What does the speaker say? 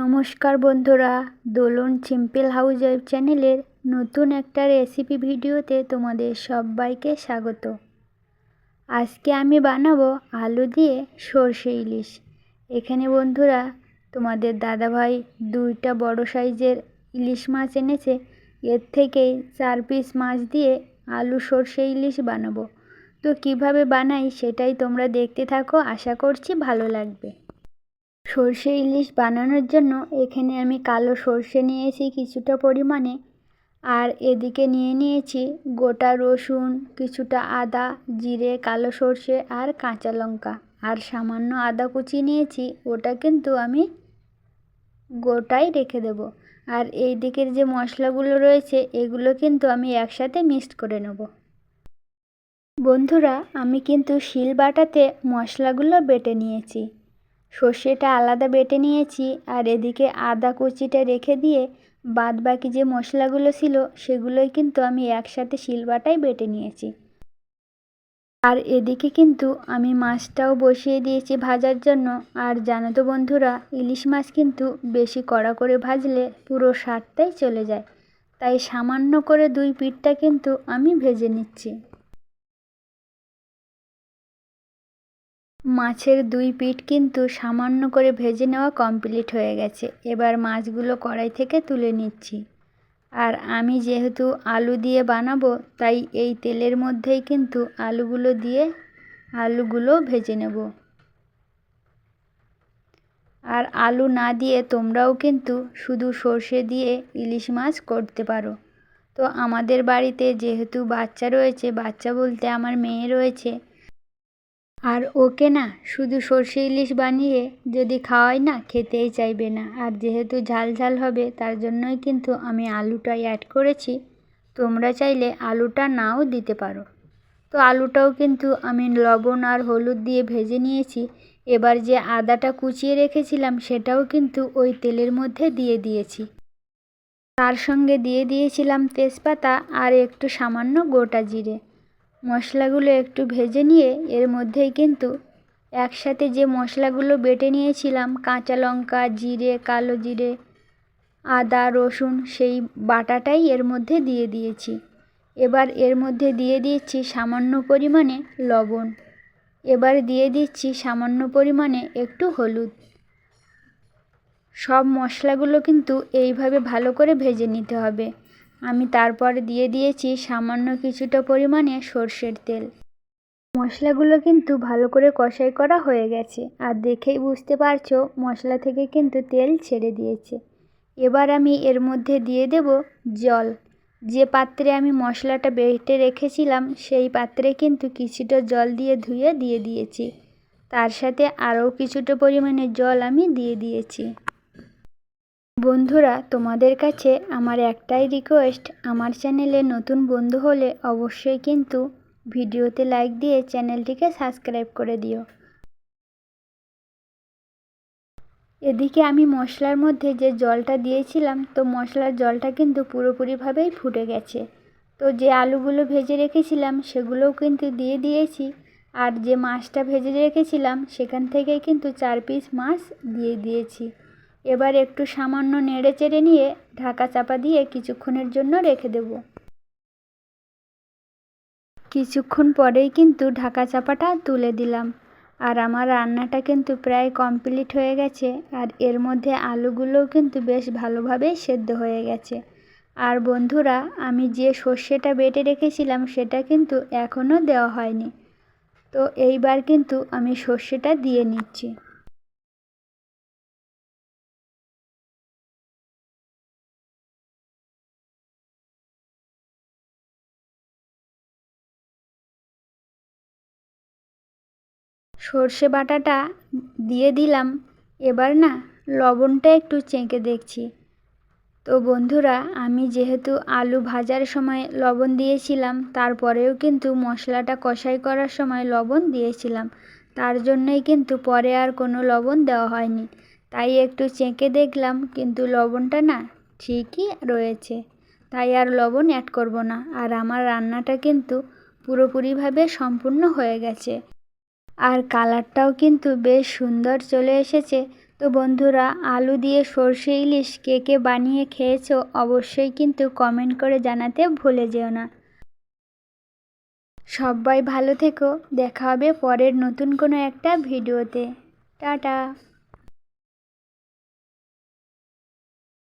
নমস্কার বন্ধুরা, দোলন simple house চ্যানেলের নতুন একটা রেসিপি ভিডিওতে তোমাদের সবাইকে স্বাগত। আজকে আমি বানাবো আলু দিয়ে সর্ষে ইলিশ। এখানে বন্ধুরা, তোমাদের দাদাভাই দুইটা বড় সাইজের ইলিশ মাছ এনেছে। এর থেকেই চার পিস মাছ দিয়ে আলু সর্ষে ইলিশ বানাবো। তো কীভাবে বানাই সেটাই তোমরা দেখতে থাকো, আশা করছি ভালো লাগবে। সর্ষে ইলিশ বানানোর জন্য এখানে আমি কালো সর্ষে নিয়েছি কিছুটা পরিমাণে। আর এদিকে নিয়ে নিয়েছি গোটা রসুন, কিছুটা আদা, জিরে, কালো সর্ষে আর কাঁচা লঙ্কা। আর সামান্য আদা কুচি নিয়েছি, ওটা কিন্তু আমি গোটাই রেখে দেব। আর এই দিকের যে মশলাগুলো রয়েছে, এগুলো কিন্তু আমি একসাথে মিক্সড করে নেব। বন্ধুরা, আমি কিন্তু শিল বাটাতে মশলাগুলো বেটে নিয়েছি। সর্ষেটা আলাদা বেটে নিয়েছি আর এদিকে আদা কুচিটা রেখে দিয়ে বাদ বাকি যে মশলাগুলো ছিল সেগুলোই কিন্তু আমি একসাথে শিলবাটায় বেটে নিয়েছি। আর এদিকে কিন্তু আমি মাছটাও বসিয়ে দিয়েছি ভাজার জন্য। আর জানো তো বন্ধুরা, ইলিশ মাছ কিন্তু বেশি কড়া করে ভাজলে পুরো স্বাদটাই চলে যায়। তাই সামান্য করে দুই পিঠটা কিন্তু আমি ভেজে নিচ্ছি। মাছের দুই পিঠ কিন্তু সামান্য করে ভেজে নেওয়া কমপ্লিট হয়ে গেছে। এবার মাছগুলো কড়াই থেকে তুলে নিচ্ছি। আর আমি যেহেতু আলু দিয়ে বানাবো, তাই এই তেলের মধ্যেই কিন্তু আলুগুলো দিয়ে আলুগুলো ভেজে নেব। আর আলু না দিয়ে তোমরাও কিন্তু শুধু সর্ষে দিয়ে ইলিশ মাছ করতে পারো। তো আমাদের বাড়িতে যেহেতু বাচ্চা রয়েছে, বাচ্চা বলতে আমার মেয়ে রয়েছে আর ওকে না, শুধু সর্ষে ইলিশ বানিয়ে যদি খাওয়াই না, খেতেই চাইবে না। আর যেহেতু ঝাল ঝাল হবে, তার জন্যই কিন্তু আমি আলুটা অ্যাড করেছি। তোমরা চাইলে আলুটা নাও দিতে পারো। তো আলুটাও কিন্তু আমি লবণ আর হলুদ দিয়ে ভেজে নিয়েছি। এবার যে আদাটা কুচিয়ে রেখেছিলাম, সেটাও কিন্তু ওই তেলের মধ্যে দিয়ে দিয়েছি। তার সঙ্গে দিয়ে দিয়েছিলাম তেজপাতা আর একটু সামান্য গোটা জিরে। মশলাগুলো একটু ভেজে নিয়ে এর মধ্যেই কিন্তু একসাথে যে মশলাগুলো বেটে নিয়েছিলাম, কাঁচা লঙ্কা, জিরে, কালো জিরে, আদা, রসুন, সেই বাটাটাই এর মধ্যে দিয়ে দিয়েছি। এবার এর মধ্যে দিয়ে দিয়েছি সামান্য পরিমাণে লবণ। এবার দিয়ে দিচ্ছি সামান্য পরিমাণে একটু হলুদ। সব মশলাগুলো কিন্তু এইভাবে ভালো করে ভেজে নিতে হবে। আমি তারপর দিয়ে দিয়েছি সামান্য কিছুটা পরিমাণে সর্ষের তেল। মশলাগুলো কিন্তু ভালো করে কষাই করা হয়ে গেছে। আর দেখেই বুঝতে পারছ, মশলা থেকে কিন্তু তেল ছেড়ে দিয়েছে। এবার আমি এর মধ্যে দিয়ে দেব জল। যে পাত্রে আমি মশলাটা বেটে রেখেছিলাম, সেই পাত্রে কিন্তু কিছুটা জল দিয়ে ধুয়ে দিয়ে দিয়েছি। তার সাথে আরও কিছুটা পরিমাণে জল আমি দিয়ে দিয়েছি। বন্ধুরা, তোমাদের কাছে আমার একটাই রিকোয়েস্ট আমার চ্যানেলে নতুন বন্ধু হলে অবশ্যই কিন্তু ভিডিওতে লাইক দিয়ে চ্যানেলটিকে সাবস্ক্রাইব করে দিও। এদিকে আমি মশলার মধ্যে যে জলটা দিয়েছিলাম, তো মশলার জলটা কিন্তু পুরোপুরিভাবেই ফুটে গেছে। তো যে আলুগুলো ভেজে রেখেছিলাম, সেগুলোও কিন্তু দিয়ে দিয়েছি। আর যে মাছটা ভেজে রেখেছিলাম, সেখান থেকে কিন্তু চার পিস মাছ দিয়ে দিয়েছি। এবার একটু সামান্য নেড়ে চেড়ে নিয়ে ঢাকা চাপা দিয়ে কিছুক্ষণের জন্য রেখে দেব। কিছুক্ষণ পরেই কিন্তু ঢাকা চাপাটা তুলে দিলাম। আর আমার রান্নাটা কিন্তু প্রায় কমপ্লিট হয়ে গেছে। আর এর মধ্যে আলুগুলোও কিন্তু বেশ ভালোভাবেই সেদ্ধ হয়ে গেছে। আর বন্ধুরা, আমি যে সর্ষেটা বেটে রেখেছিলাম, সেটা কিন্তু এখনও দেওয়া হয়নি। তো এইবার কিন্তু আমি সর্ষেটা দিয়ে নিচ্ছি। সর্ষে বাটাটা দিয়ে দিলাম। এবার না, লবণটা একটু চেঁকে দেখছি। তো বন্ধুরা, আমি যেহেতু আলু ভাজার সময় লবণ দিয়েছিলাম, তারপরেও কিন্তু মশলাটা কষাই করার সময় লবণ দিয়েছিলাম। তার জন্যই কিন্তু পরে আর কোনো লবণ দেওয়া হয়নি। তাই একটু চেঁকে দেখলাম, কিন্তু লবণটা না ঠিকই রয়েছে। তাই আর লবণ অ্যাড করব না। আর আমার রান্নাটা কিন্তু পুরোপুরিভাবে সম্পূর্ণ হয়ে গেছে। আর কালারটাও কিন্তু বেশ সুন্দর চলে এসেছে। তো বন্ধুরা, আলু দিয়ে সর্ষে ইলিশ কে কে বানিয়ে খেয়েছ অবশ্যই কিন্তু কমেন্ট করে জানাতে ভুলে যেও না। সবাই ভালো থেকো। দেখা হবে পরের নতুন কোনো একটা ভিডিওতে। টাটা।